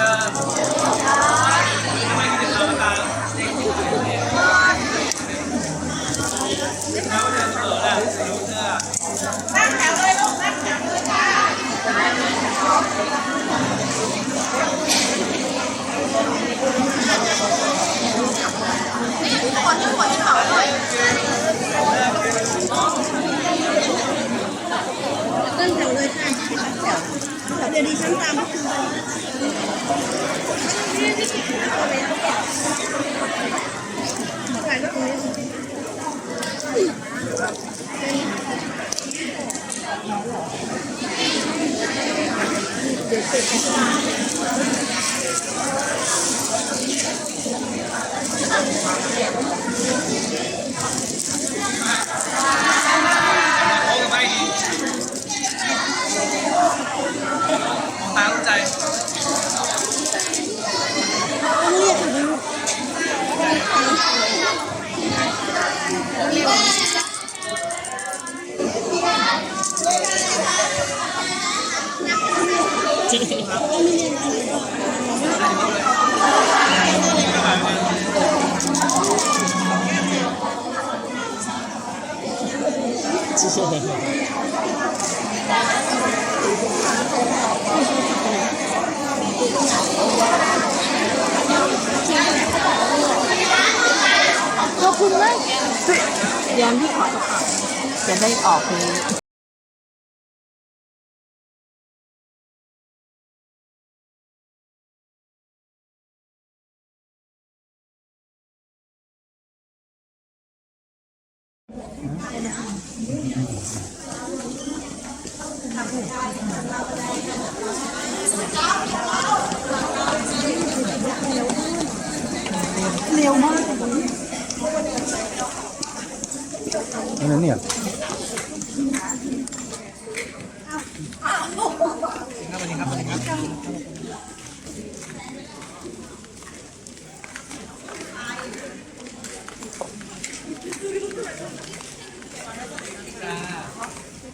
Yeah. ต ขอบคุณมากเรียนที่ขอจะได้ออกนี้ เร็วมากอันนั้นเนี่ยครับ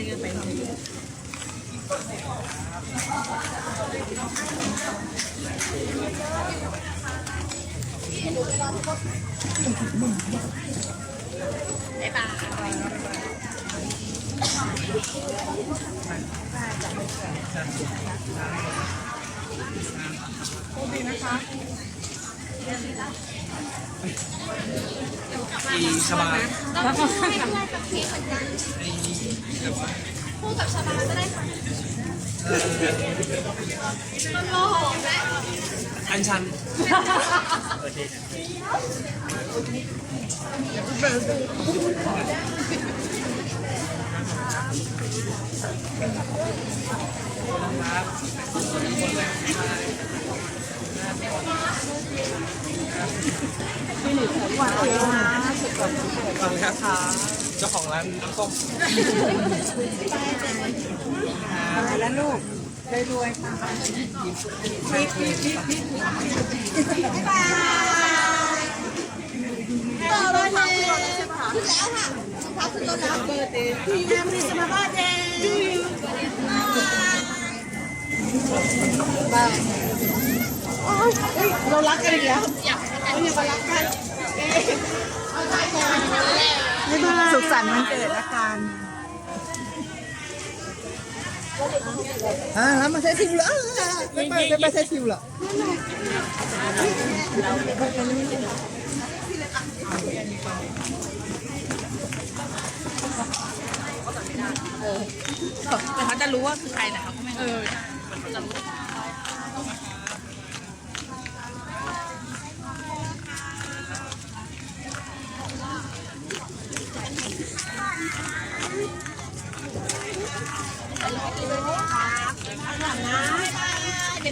โอเคนะคะ อีชบาคู่กับชาบาก็ได้ค่ะมันโมโหไหมอันชัน ฟังครับเจ้าของร้านน้ำส้มอะไรแล้วลูกได้รวยค่ะต่อเลยค่ะขึ้นแล้วค่ะสักพักขึ้นรถแล้วเบอร์เดย์พี่แอมนี่สมาบ้าเดย์ เรารักกันอีกแล้วเรายังมารักกันบ๊ายบายสุขสันต์วันเกิดละกันอ่าแล้วมาใช้ทิวแล้วไม่ไปไม่ไปใช้ทิวหรอแต่เขาจะรู้ว่าคือใครแต่เขาก็ไม่เ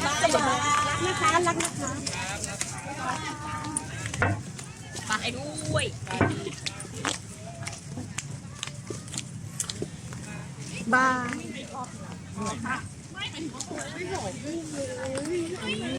ออจะรู้นะคะรักนะคะฝากให้ด้วยบาย